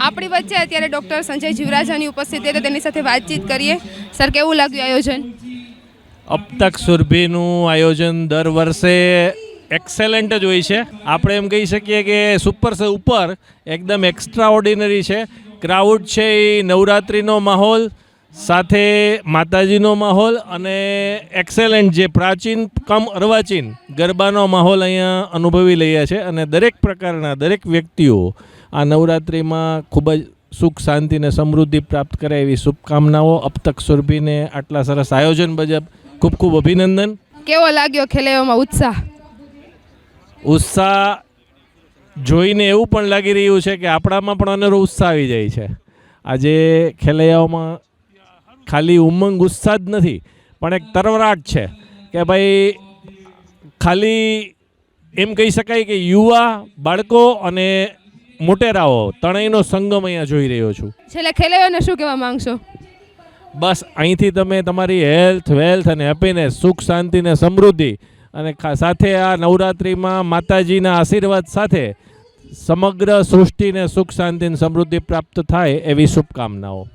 આપણી વચ્ચે અત્યારે ડૉક્ટર સંજય જીવરાજાની ઉપસ્થિતિ છે તેની સાથે વાતચીત કરીએ. સર, કેવું લાગ્યું આયોજન? અબ તક સુરભીનું આયોજન દર વર્ષે એક્સેલન્ટ જ હોય છે. આપણે એમ કહી શકીએ કે સુપર સે ઉપર એકદમ એક્સ્ટ્રા ઓર્ડિનરી છે. ક્રાઉડ છે એ નવરાત્રિનો માહોલ, સાથે માતાજીનો માહોલ અને એક્સેલન્ટ જે પ્રાચીન કમ અર્વાચીન ગરબાનો માહોલ અહીંયા અનુભવી લઈએ છે અને દરેક પ્રકારના દરેક વ્યક્તિઓ આ નવરાત્રિમાં ખૂબ જ સુખ શાંતિ અને સમૃદ્ધિ પ્રાપ્ત કરે એવી શુભકામનાઓ અપતક સુરભીને આટલા સરસ આયોજન બજબ ખૂબ ખૂબ અભિનંદન. કેવો લાગ્યો ખેલૈયામાં ઉત્સાહ? ઉત્સાહ જોઈને એવું પણ લાગી રહ્યું છે કે આપણામાં પણ અનેરો ઉત્સાહ આવી જાય છે. આજે ખેલૈયાઓમાં ખાલી ઉમંગ ઉત્સાહ જ નથી પણ એક તરવરાટ છે કે ભાઈ ખાલી એમ કહી શકાય કે યુવા બાળકો અને મોટેરાઓ ત્રણેયનો સંગમ અહીંયા જોઈ રહ્યો છું. છેલ્લે ખેલૈયાઓને શું કહેવા માંગશો? બસ અહીંથી તમે તમારી હેલ્થ વેલ્થ અને હેપીનેસ સુખ શાંતિ ને સમૃદ્ધિ અને સાથે આ નવરાત્રિમાં માતાજીના આશીર્વાદ સાથે સમગ્ર સૃષ્ટિને સુખ શાંતિ સમૃદ્ધિ પ્રાપ્ત થાય એવી શુભકામનાઓ.